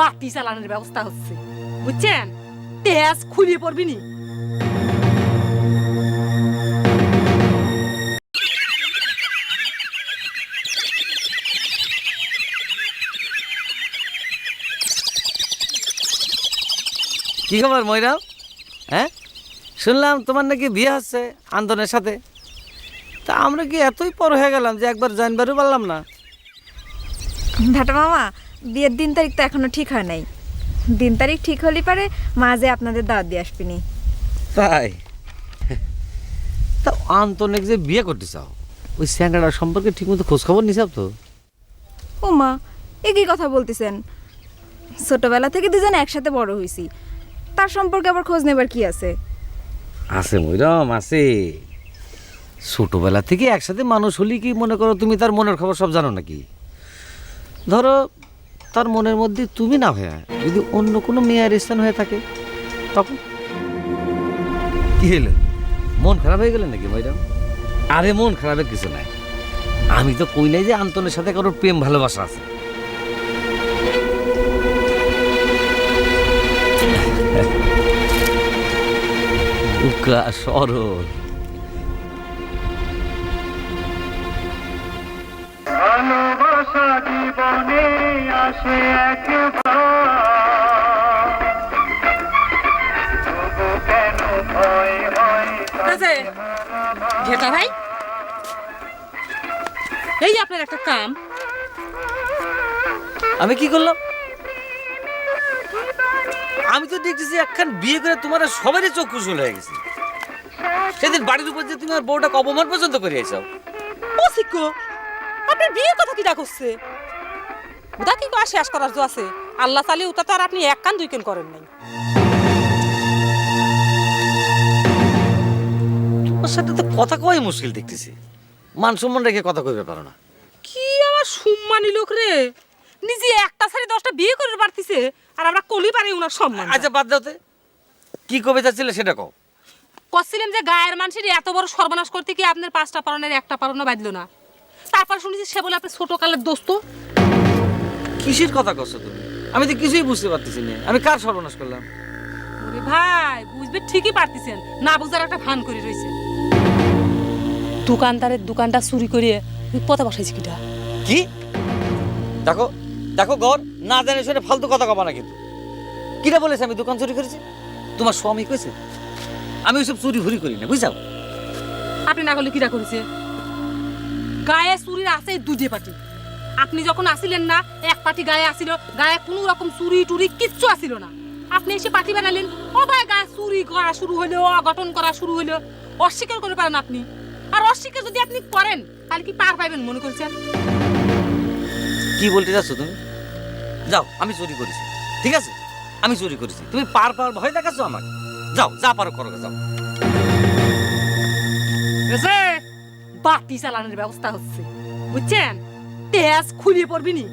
বাতি চালানোর ব্যবস্থা হচ্ছে। বুঝছেন? তেজ খুলিয়ে পড়বি নি। কি খবর ময়রাম হ্যাঁ? শুনলাম তোমার নাকি বিয়ে হচ্ছে আন্দোলনের সাথে। তা আমরা কি এতই পর হয়ে গেলাম যে একবার জানবারও পারলাম না। ভাটা মামা বিয়ের দিন তারিখ তো এখনও ঠিক হয় নাই। দিন তারিখ ঠিক হলে পারে মাঝে আপনাদের দাওয়াত দিয়ে আসবিনি তাই? তা আন্তনিক যে বিয়ে করতে চাও ওই স্যাংরাটার সম্পর্কে ঠিকমতো খোঁজ খবর নিছাব তো? ও মা এ কি কথা বলতেছেন? ছোটবেলা থেকে দুজন একসাথে বড় হয়েছি তার সম্পর্কে আবার খোঁজ নেবার কি আছে? আছে ময়রাম আছে। ছোটবেলা থেকে একসাথে মানুষ হলি কি মনে করো তুমি তার মনের খবর সব জানো নাকি? ধরো তার মনের মধ্যে তুমি না হয়ে যদি অন্য কোনো মেয়ের স্থান হয়ে থাকে তখন? কি হলো মন খারাপ হয়ে গেল নাকি ময়রাম আরে মন খারাপের কিছু নাই। আমি তো কই নাই যে আন্তনের সাথে কারোর প্রেম ভালোবাসা আছে। উকা সরল। ভালোবাসা জীবনে আসে হয় ঘেটা ভাই। এই আপনার একটা কাম। আমি কি করলাম? আমি তো দেখতেছি একখান বিয়ে করে তোমার সবারই চোখ কুশল হয়ে গেছে। সেদিন বাড়ির উপর যে তুমি আর বউটাকে অপমান পর্যন্ত করে এসো ও শিক্ষো আপনার বিয়ে কথা কিটা করছে? ওটা কি শেষ করার জো আছে? আল্লাহ চালি ওটা তো আর আপনি এক কান দুই কান করেন নাই। তোমার সাথে তো কথা কওয়াই মুশকিল দেখতেছি। মান সম্মান রেখে কথা কইতে পারো না। কি আমার সম্মানী লোক রে? নিজে একটা সারি দশটা বিয়ে করে পারতিছে আর আমরা কলি পারি ওনার সম্মান। আচ্ছা বাদ দাও তে। কি কবিতা ছিল সেটা কও। করছিলাম যে গায়ের মানুষের এত বড় সর্বনাশ করতে কি আপনার পাঁচটা পালনের একটা পালনও বাঁধলো না? তারপর শুনেছি সে বলে আপনার ছোট কালের দোস্ত। কিসের কথা করছ তুমি? আমি তো কিছুই বুঝতে পারতেছি না। আমি কার সর্বনাশ করলাম? ওরে ভাই বুঝবে ঠিকই পারতেছেন। না বুঝার একটা ভান করে রয়েছে। দোকানদারের দোকানটা চুরি করে পথে বসাইছি কিটা। কি? দেখো দেখো ঘর না জানে শুনে ফালতু কথা কবা না কিন্তু। কিটা বলেছে আমি দোকান চুরি করেছি? তোমার স্বামী কইছে? আমি ওইসব চুরি ভুরি করি না বুঝাও? আপনি না করলে কিটা করেছে? গায়ে চুরির আছে দুধে পাটি। আপনি যখন আসিলেন না এক পাটি গায়ে আসিল গায়ে কোনো রকম চুরি টুরি কিচ্ছু আসিল না। আপনি এসে পাটি বানালেন ও ভাই গায়ে চুরি করা শুরু হলো অঘটন করা শুরু হলো অস্বীকার করে পারেন আপনি। আর অস্বীকার যদি আপনি করেন তাহলে কি পার পাইবেন মনে করছেন? কি বলতে যাচ্ছ তুমি? যাও আমি চুরি করেছি ঠিক আছে? আমি চুরি করেছি। তুমি পার পার ভয় দেখাচ্ছ আমাকে? যাও যা পারো করো যাও। বাতি চালানোর ব্যবস্থা হচ্ছে বুঝছেন? তেজ খুলিয়ে পড়বি নি?